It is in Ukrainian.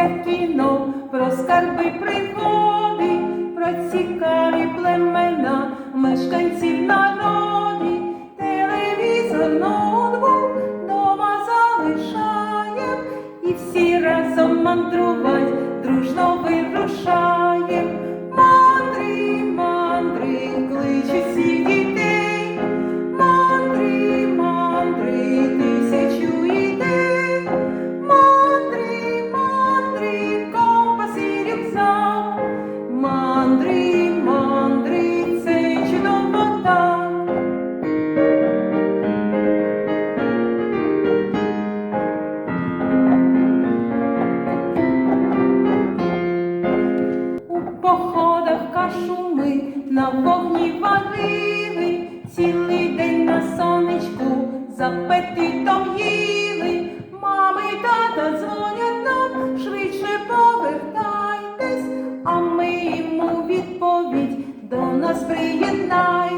дивився кіно, про скарби пригоди, про цікаві племена, мешканців народі, телевізор ноутбук дома залишаєм і всі разом мандрувати дружно вирушаємо. Шуми на вогні варили, цілий день на сонечку з апетитом їли. Мами й тата дзвонять нам, швидше повертайтесь, а ми йому відповідь до нас приєднай.